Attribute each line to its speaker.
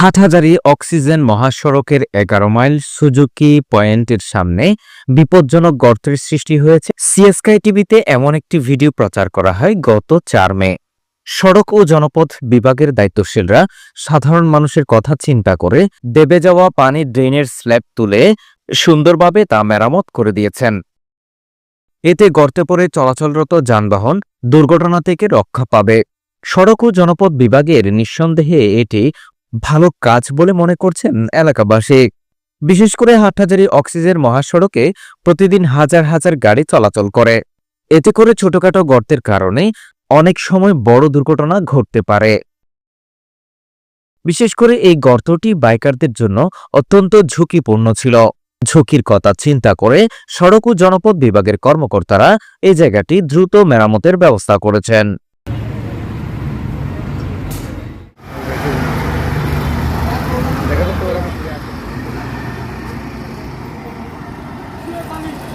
Speaker 1: Hathazari oxygen মহাসড়কের এগারো mile Suzuki পয়েন্টের সামনে বিপজ্জনক গর্তের সৃষ্টি হয়েছে। সিএসকাই টিভিতে এমন একটি ভিডিও প্রচার করা হয় গত চার মে। সড়ক ও জনপথ বিভাগের দায়িত্বশীলরা সাধারণ মানুষের কথা চিন্তা করে দেবে যাওয়া পানির ড্রেনের স্ল্যাব তুলে সুন্দরভাবে তা মেরামত করে দিয়েছেন। এতে গর্তে পড়ে চলাচলরত যানবাহন দুর্ঘটনা থেকে রক্ষা পাবে। সড়ক ও জনপথ বিভাগের নিঃসন্দেহে এটি ভালো কাজ বলে মনে করছেন এলাকাবাসী। বিশেষ করে হাটহাজারি অক্সিজেন মহাসড়কে প্রতিদিন হাজার হাজার গাড়ি চলাচল করে। এতে করে ছোটখাটো গর্তের কারণে অনেক সময় বড় দুর্ঘটনা ঘটতে পারে। বিশেষ করে এই গর্তটি বাইকারদের জন্য অত্যন্ত ঝুঁকিপূর্ণ ছিল। ঝুঁকির কথা চিন্তা করে সড়ক ও জনপথ বিভাগের কর্মকর্তারা এই জায়গাটি দ্রুত মেরামতের ব্যবস্থা করেছেন। Mmm.